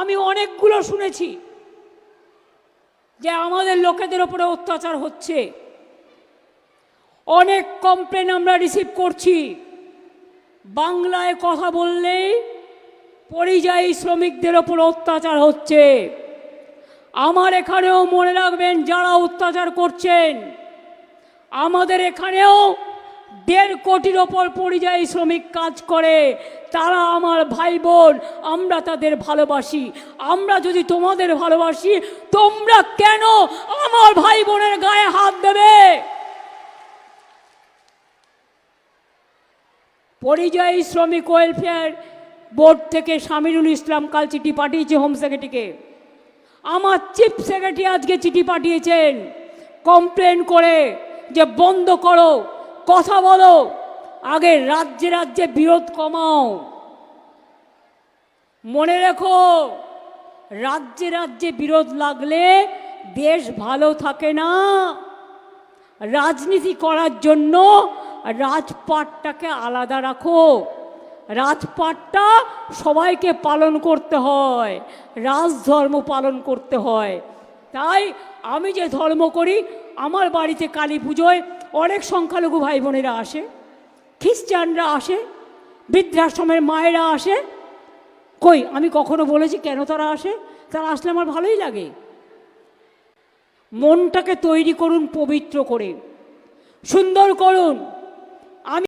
আমি অনেকগুলো শুনেছি যে আমাদের লোকেদের ওপরে অত্যাচার হচ্ছে। অনেক কমপ্লেন আমরা রিসিভ করছি। বাংলায় কথা বললেই পরিযায়ী শ্রমিকদের ওপর অত্যাচার হচ্ছে। আমার এখানেও মনে রাখবেন, যারা অত্যাচার করছেন, আমাদের এখানেও দেড় কোটির ওপর পরিযায়ী শ্রমিক কাজ করে, তারা আমার ভাই বোন আমরা তাদের ভালোবাসি। আমরা যদি তোমাদের ভালোবাসি, তোমরা কেন আমার ভাই বোনের গায়ে হাত দেবে? পরিযায়ী শ্রমিক ওয়েলফেয়ার বোর্ড থেকে সামিরুল ইসলাম কাল চিঠি পাঠিয়েছে হোম সেক্রেটারিকে আমার চিফ সেক্রেটারি আজকে চিঠি পাঠিয়েছেন। কমপ্লেন করে যে বন্ধ করো। কথা বলো। আগে রাজ্যে রাজ্যে বিরোধ কমাও। মনে রেখো, রাজ্যে রাজ্যে বিরোধ লাগলে দেশ ভালো থাকে না। রাজনীতি করার জন্য রাজপাটটাকে আলাদা রাখো। রাজপাটটা সবাইকে পালন করতে হয়, রাজধর্ম পালন করতে হয়। তাই আমি যে ধর্ম করি, আমার বাড়িতে কালী পুজোয় অনেক সংখ্যালঘু ভাই বোনেরা আসে, খ্রিস্টানরা আসে, বৃদ্ধাশ্রমের মায়েরা আসে। কই, আমি কখনো বলেছি কেন তারা আসে? তারা আসলে আমার ভালোই লাগে। মনটাকে তৈরি করুন, পবিত্র করে। সুন্দর করুন।